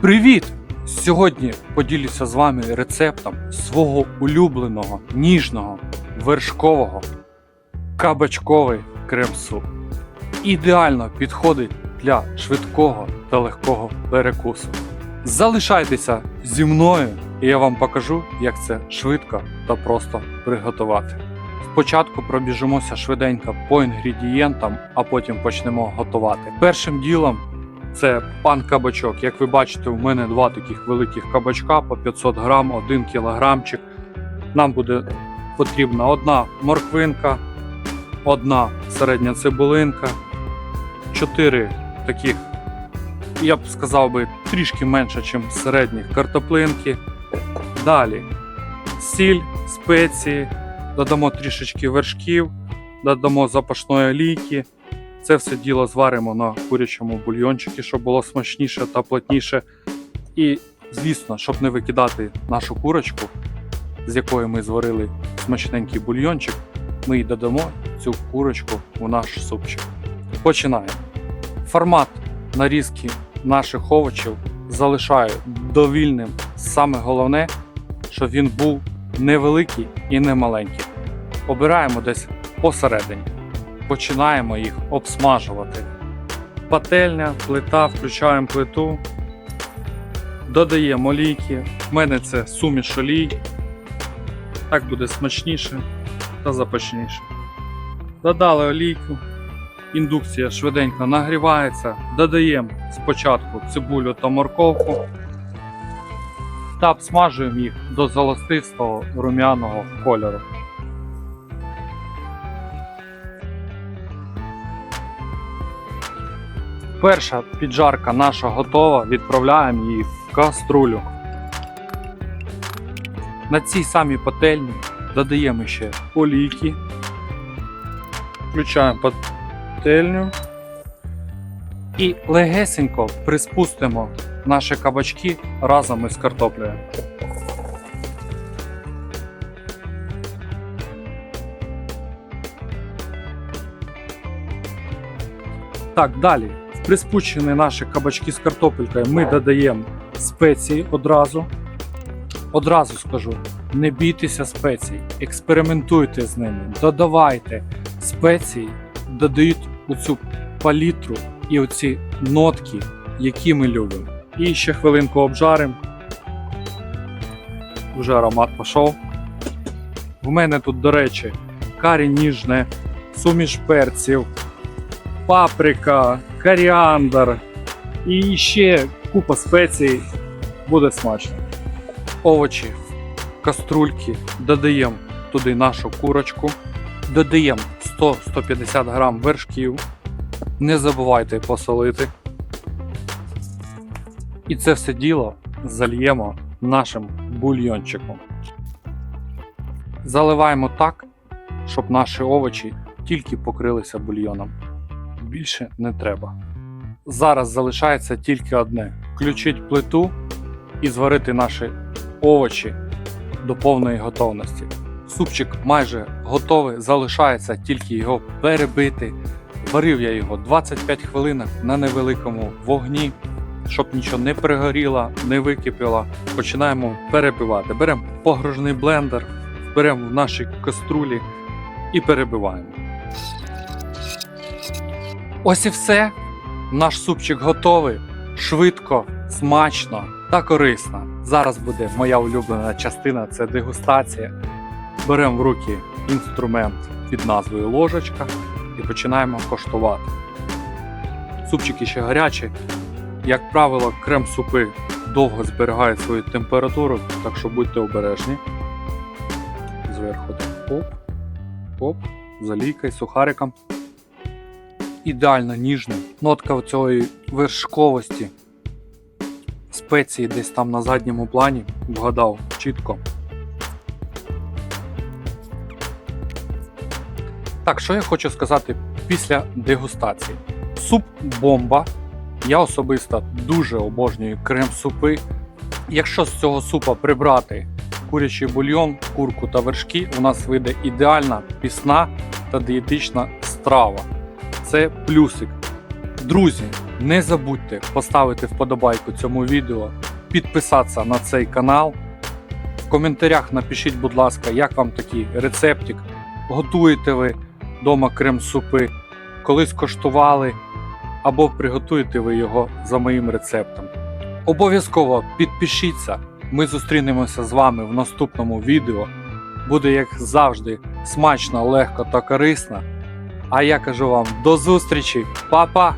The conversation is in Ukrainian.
Привіт! Сьогодні поділюся з вами рецептом свого улюбленого, ніжного, вершкового, кабачковий крем-суп. Ідеально підходить для швидкого та легкого перекусу. Залишайтеся зі мною, і я вам покажу, як це швидко та просто приготувати. Спочатку пробіжимося швиденько по інгредієнтам, а потім почнемо готувати. Першим ділом це пан кабачок. Як ви бачите, у мене два таких великих кабачка по 500 грам, 1 кілограмчик. Нам буде потрібна одна морквинка, одна середня цибулинка, чотири таких, я б сказав би, трішки менше, ніж середніх картоплинки. Далі сіль, спеції, додамо трішечки вершків, додамо запашної олійки. Це все діло зваримо на курячому бульйончику, щоб було смачніше та плотніше. І, звісно, щоб не викидати нашу курочку, з якої ми зварили смачненький бульйончик, ми й додамо цю курочку у наш супчик. Починаємо. Формат нарізки наших овочів залишаю довільним. Саме головне, щоб він був невеликий і не маленький. Обираємо десь посередині починаємо їх обсмажувати. Пательня, плита, включаємо плиту, додаємо олійки. В мене це суміш олій. Так буде смачніше та запашніше. Додали олійку, індукція швиденько нагрівається. Додаємо спочатку цибулю та морковку та обсмажуємо їх до золотистого рум'яного кольору. Перша піджарка наша готова, відправляємо її в каструлю. На цій самій пательні додаємо ще олійки. Включаємо пательню і легесенько приспустимо наші кабачки разом із картоплею. Так, далі. Приспущені наші кабачки з картопелькою ми додаємо спеції одразу. Одразу скажу, не бійтеся спецій, експериментуйте з ними, додавайте спеції, додають у цю палітру і оці нотки, які ми любимо. І ще хвилинку обжаримо. Уже аромат пішов. В мене тут, до речі, карі ніжне, суміш перців, паприка, коріандр і ще купа спецій. Буде смачно. Овочі каструльки додаємо туди нашу курочку, додаємо 100-150 грам вершків. Не забувайте посолити. І це все діло зальємо нашим бульйончиком. Заливаємо так, щоб наші овочі тільки покрилися бульйоном більше не треба. Зараз залишається тільки одне: включити плиту і зварити наші овочі до повної готовності. Супчик майже готовий, залишається тільки його перебити. Варив я його 25 хвилин на невеликому вогні, щоб нічого не пригоріло, не википіло. Починаємо перебивати. Беремо погружний блендер, беремо в наші каструлі і перебиваємо. Ось і все. Наш супчик готовий. Швидко, смачно та корисно. Зараз буде моя улюблена частина це дегустація. Беремо в руки інструмент під назвою ложечка і починаємо коштувати. Супчики ще гарячі. Як правило, крем-супи довго зберігають свою температуру, так що будьте обережні. Зверху так оп, оп, залійкай сухариком ідеально ніжний. Нотка цієї вершковості спеції десь там на задньому плані. Вгадав чітко. Так, що я хочу сказати після дегустації. Суп бомба. Я особисто дуже обожнюю крем-супи. Якщо з цього супа прибрати курячий бульйон, курку та вершки, у нас вийде ідеальна пісна та дієтична страва це плюсик. Друзі, Не забудьте поставити вподобайку цьому відео, підписатися на цей канал. В коментарях напишіть, будь ласка, як вам такий рецептик. Готуєте ви вдома крем-супи, колись коштували, або приготуєте ви його за моїм рецептом. Обов'язково підпишіться. Ми зустрінемося з вами в наступному відео. Буде, як завжди, смачно, легко та корисно. А я кажу вам до зустрічі, Па-па!